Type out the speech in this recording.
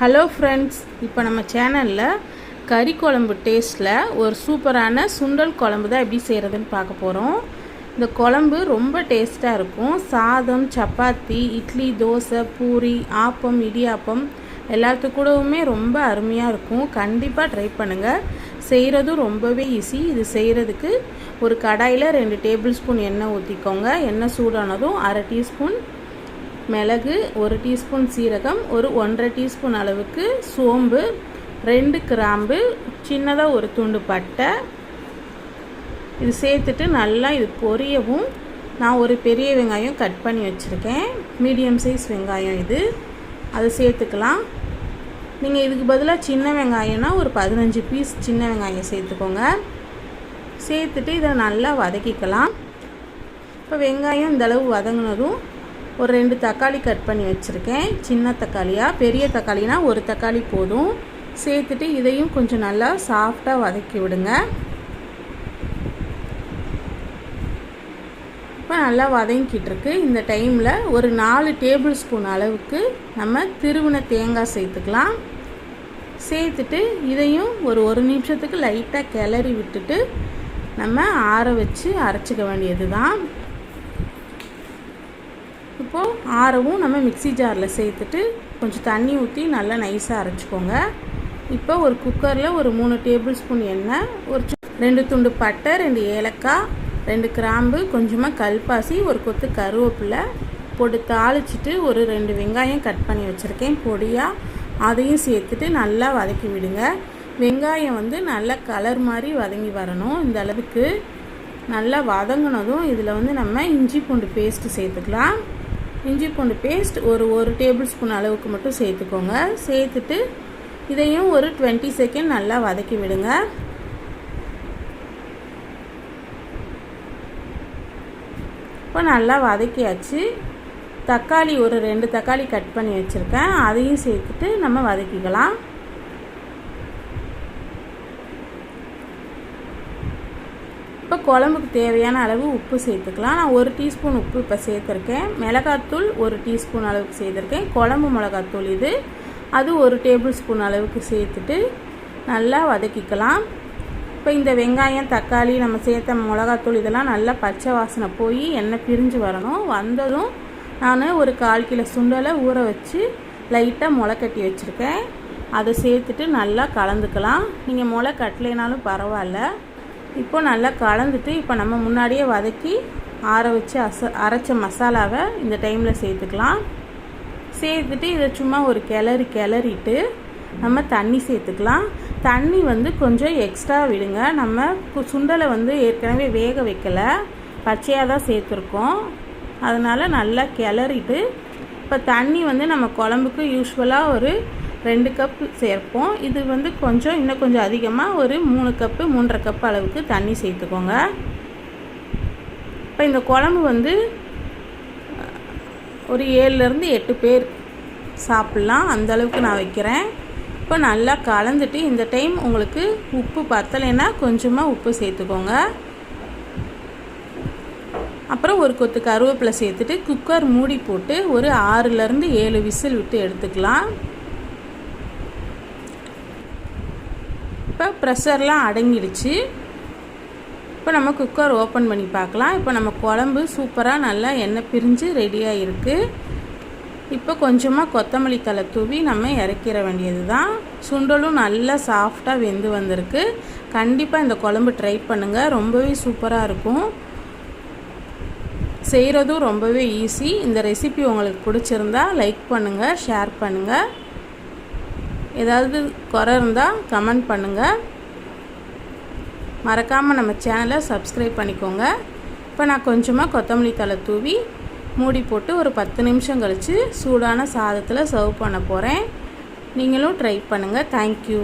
Hello friends இப்போ நம்ம சேனலில் கறி குழம்பு டேஸ்ட்டில் ஒரு சூப்பரான சுண்டல் குழம்பு தான் எப்படி செய்கிறதுன்னு பார்க்க போகிறோம் இந்த குழம்பு ரொம்ப டேஸ்ட்டாக இருக்கும். சாதம் சப்பாத்தி இட்லி தோசை பூரி ஆப்பம் இடியாப்பம் எல்லாத்து கூடவுமே ரொம்ப அருமையாக இருக்கும். கண்டிப்பாக ட்ரை பண்ணுங்கள் செய்கிறதும் ரொம்பவே ஈஸி இது செய்கிறதுக்கு ஒரு கடாயில் ரெண்டு டேபிள் ஸ்பூன் எண்ணெய் ஊற்றிக்கோங்க எண்ணெய் சூடானதும் அரை டீஸ்பூன் மிளகு ஒரு டீஸ்பூன் சீரகம் ஒரு ஒன்றரை டீஸ்பூன் அளவுக்கு சோம்பு ரெண்டு கிராம்பு சின்னதாக ஒரு துண்டு பட்டை. இது சேர்த்துட்டு நல்லா இது பொரியவும். நான் ஒரு பெரிய வெங்காயம் கட் பண்ணி வச்சுருக்கேன். மீடியம் சைஸ் வெங்காயம் இது. அதை சேர்த்துக்கலாம். நீங்கள் இதுக்கு பதிலாக சின்ன வெங்காயம்னா ஒரு பதினஞ்சு பீஸ் சின்ன வெங்காயம் சேர்த்துக்கோங்க. சேர்த்துட்டு இதை நல்லா வதக்கிக்கலாம். இப்போ வெங்காயம் இந்தளவு வதங்கினதும் ஒரு ரெண்டு தக்காளி கட் பண்ணி வச்சுருக்கேன். சின்ன தக்காளியாக பெரிய தக்காளினா ஒரு தக்காளி போதும். சேர்த்துட்டு இதையும் கொஞ்சம் நல்லா சாஃப்டாக வதக்கி விடுங்க. இப்போ நல்லா வதங்கிட்டுருக்கு இந்த டைமில் ஒரு நாலு டேபிள் ஸ்பூன் அளவுக்கு நம்ம திருவின தேங்காய் சேர்த்துக்கலாம். சேர்த்துட்டு இதையும் ஒரு ஒரு நிமிஷத்துக்கு லைட்டாக கிளறி விட்டுட்டு நம்ம ஆற வச்சு அரைச்சிக்க வேண்டியது தான் இப்போது ஆறவும் நம்ம மிக்சி ஜாரில் சேர்த்துட்டு கொஞ்சம் தண்ணி ஊற்றி நல்லா நைஸாக அரைச்சிக்கோங்க. இப்போ ஒரு குக்கரில் ஒரு மூணு டேபிள் ஸ்பூன் எண்ணெய் ஒரு ரெண்டு துண்டு பட்டை ரெண்டு ஏலக்காய் ரெண்டு கிராம்பு கொஞ்சமாக கல்பாசி ஒரு கொத்து கருவேப்பிலை போட்டு தாளிச்சிட்டு ஒரு ரெண்டு வெங்காயம் கட் பண்ணி வச்சுருக்கேன் பொடியாக அதையும் சேர்த்துட்டு நல்லா வதக்கி விடுங்க. வெங்காயம் வந்து நல்லா கலர் மாதிரி வதங்கி வரணும். இந்த அளவுக்கு நல்லா வதங்கினதும் இதில் வந்து நம்ம இஞ்சி பூண்டு பேஸ்ட்டு சேர்த்துக்கலாம். இஞ்சி பூண்டு பேஸ்ட் ஒரு ஒரு டேபிள் ஸ்பூன் அளவுக்கு மட்டும் சேர்த்துக்கோங்க. சேர்த்துட்டு இதையும் ஒரு டுவெண்ட்டி செகண்ட் நல்லா வதக்கி விடுங்க. இப்போ நல்லா வதக்கியாச்சு. தக்காளி ஒரு ரெண்டு தக்காளி கட் பண்ணி வச்சுருக்கேன். அதையும் சேர்த்துட்டு நம்ம வதக்கிக்கலாம். இப்போ குழம்புக்கு தேவையான அளவு உப்பு சேர்த்துக்கலாம். நான் ஒரு டீஸ்பூன் உப்பு இப்போ சேர்த்துருக்கேன். மிளகாத்தூள் ஒரு டீஸ்பூன் அளவுக்கு சேர்த்துருக்கேன். குழம்பு மிளகாத்தூள் இது. அது ஒரு டேபிள் ஸ்பூன் அளவுக்கு சேர்த்துட்டு நல்லா வதக்கிக்கலாம். இப்போ இந்த வெங்காயம் தக்காளி நம்ம சேர்த்த மிளகாத்தூள் இதெல்லாம் நல்லா பச்சை வாசனை போய் எண்ணெய் பிரிஞ்சு வரணும். வந்ததும் நான் ஒரு கால் கிலோ சுண்டலை ஊற வச்சு லைட்டாக முளை கட்டி வச்சுருக்கேன். அதை சேர்த்துட்டு நல்லா கலந்துக்கலாம். நீங்கள் முளை கட்டலைனாலும் பரவாயில்ல. இப்போ நல்லா கலந்துட்டு இப்போ நம்ம முன்னாடியே வதக்கி ஆற வச்சு அச அரைச்ச மசாலாவை இந்த டைமில் சேர்த்துக்கலாம். சேர்த்துட்டு இதை சும்மா ஒரு கிளறி கிளறிட்டு நம்ம தண்ணி சேர்த்துக்கலாம். தண்ணி வந்து கொஞ்சம் எக்ஸ்ட்ரா விடுங்க. நம்ம சுண்டலை வந்து ஏற்கனவே வேக வைக்கலை. பச்சையாக தான் சேர்த்துருக்கோம். அதனால் நல்லா கிளறிட்டு இப்போ தண்ணி வந்து நம்ம குழம்புக்கு யூஸ்வலாக ஒரு ரெண்டு கப்பு சேர்ப்போம். இது வந்து கொஞ்சம் இன்னும் கொஞ்சம் அதிகமாக ஒரு மூணு கப்பு மூன்றரை கப் அளவுக்கு தண்ணி சேர்த்துக்கோங்க. இப்போ இந்த குழம்பு வந்து ஒரு ஏழுலேருந்து எட்டு பேர் சாப்பிட்லாம். அந்தளவுக்கு நான் வைக்கிறேன். இப்போ நல்லா கலந்துட்டு இந்த டைம் உங்களுக்கு உப்பு பத்தலைன்னா கொஞ்சமாக உப்பு சேர்த்துக்கோங்க. அப்புறம் ஒரு கொத்து கருவேப்பிலை சேர்த்துட்டு குக்கர் மூடி போட்டு ஒரு ஆறுலேருந்து ஏழு விசில் விட்டு எடுத்துக்கலாம். இப்போ ப்ரெஷர்லாம் அடங்கிடுச்சு. இப்போ நம்ம குக்கர் ஓப்பன் பண்ணி பார்க்கலாம். இப்போ நம்ம குழம்பு சூப்பராக நல்லா எண்ணெய் பிரிஞ்சு ரெடியாக இருக்குது இப்போ கொஞ்சமாக கொத்தமல்லி தலை தூவி நம்ம இறக்கிற வேண்டியது தான். சுண்டலும் நல்லா சாஃப்டாக வெந்து வந்திருக்கு. கண்டிப்பாக இந்த குழம்பு ட்ரை பண்ணுங்கள் ரொம்பவே சூப்பராக இருக்கும். செய்கிறதும் ரொம்பவே ஈஸி இந்த ரெசிபி உங்களுக்கு பிடிச்சிருந்தா லைக் பண்ணுங்கள் ஷேர் பண்ணுங்கள் ஏதாவது குறை இருந்தால் கமெண்ட் பண்ணுங்கள் மறக்காமல் நம்ம சேனலை சப்ஸ்கிரைப் பண்ணிக்கோங்க. இப்போ நான் கொஞ்சமாக கொத்தமல்லி தலை தூவி மூடி போட்டு ஒரு பத்து நிமிஷம் கழித்து சூடான சாதத்தில் சர்வ் பண்ண போகிறேன் நீங்களும் ட்ரை பண்ணுங்கள் தேங்க்யூ